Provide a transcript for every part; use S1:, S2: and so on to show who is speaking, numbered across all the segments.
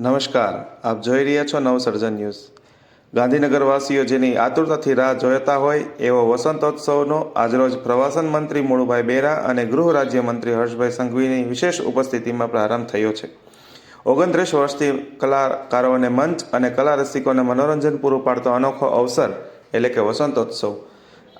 S1: નમસ્કાર, આપ જોઈ રહ્યા છો નવસર્જન ન્યૂઝ. ગાંધીનગરવાસીઓ જેની આતુરતાથી રાહ જોતા હોય એવો વસંતોત્સવનો આજરોજ પ્રવાસન મંત્રી મુળુભાઈ બેરા અને ગૃહ રાજ્યમંત્રી હર્ષભાઈ સંઘવીની વિશેષ ઉપસ્થિતિમાં પ્રારંભ થયો છે. ઓગણત્રીસ વર્ષથી કલાકારોને મંચ અને કલા રસિકોને મનોરંજન પૂરું પાડતો અનોખો અવસર, એટલે કે વસંતોત્સવ.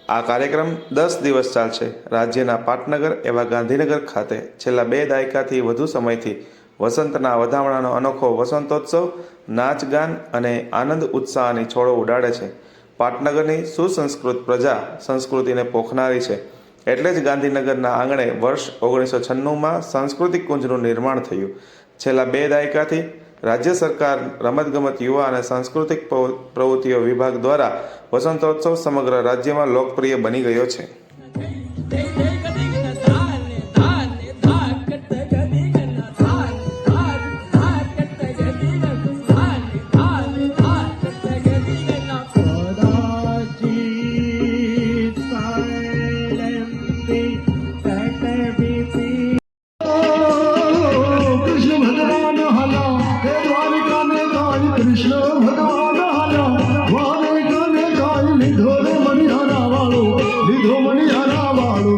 S1: આ કાર્યક્રમ દસ દિવસ ચાલશે. રાજ્યના પાટનગર એવા ગાંધીનગર ખાતે છેલ્લા બે દાયકાથી વધુ સમયથી વસંતના વધામણાનો અનોખો વસંતોત્સવ નાચગાન અને આનંદ ઉત્સાહની છોડો ઉડાડે છે. પાટનગરની સુસંસ્કૃત પ્રજા સંસ્કૃતિને પોખનારી છે. એટલે જ ગાંધીનગરના આંગણે વર્ષ ઓગણીસો છન્નુંમાં સાંસ્કૃતિક કુંજનું નિર્માણ થયું. છેલ્લા બે દાયકાથી રાજ્ય સરકાર, રમતગમત, યુવા અને સાંસ્કૃતિક પ્રવૃ- પ્રવૃત્તિઓ વિભાગ દ્વારા વસંતોત્સવ સમગ્ર રાજ્યમાં લોકપ્રિય બની ગયો છે.
S2: કૃષ્ણ ભગવાન હલા કને ગાય લીધો રે મણિહારા વાળો લીધો મણિહારા વાળો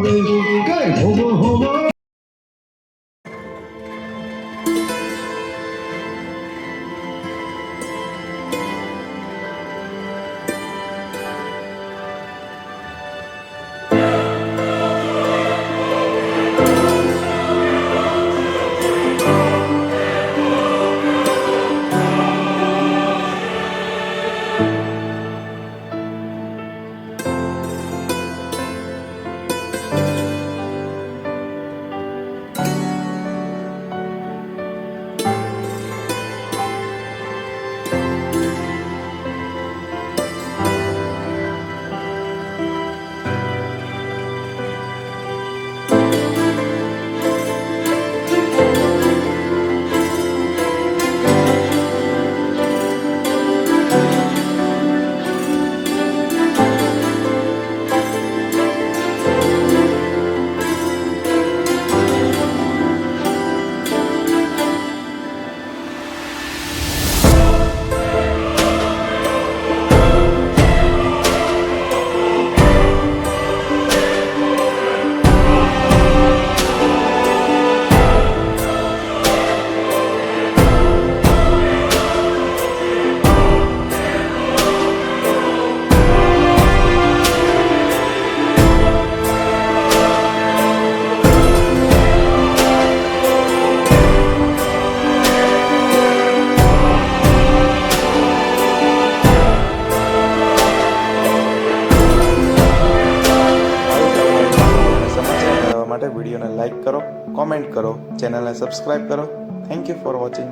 S1: વિડીયોને લાઇક કરો કોમેન્ટ કરો ચેનલને સબસ્ક્રાઈબ કરો. Thank you for watching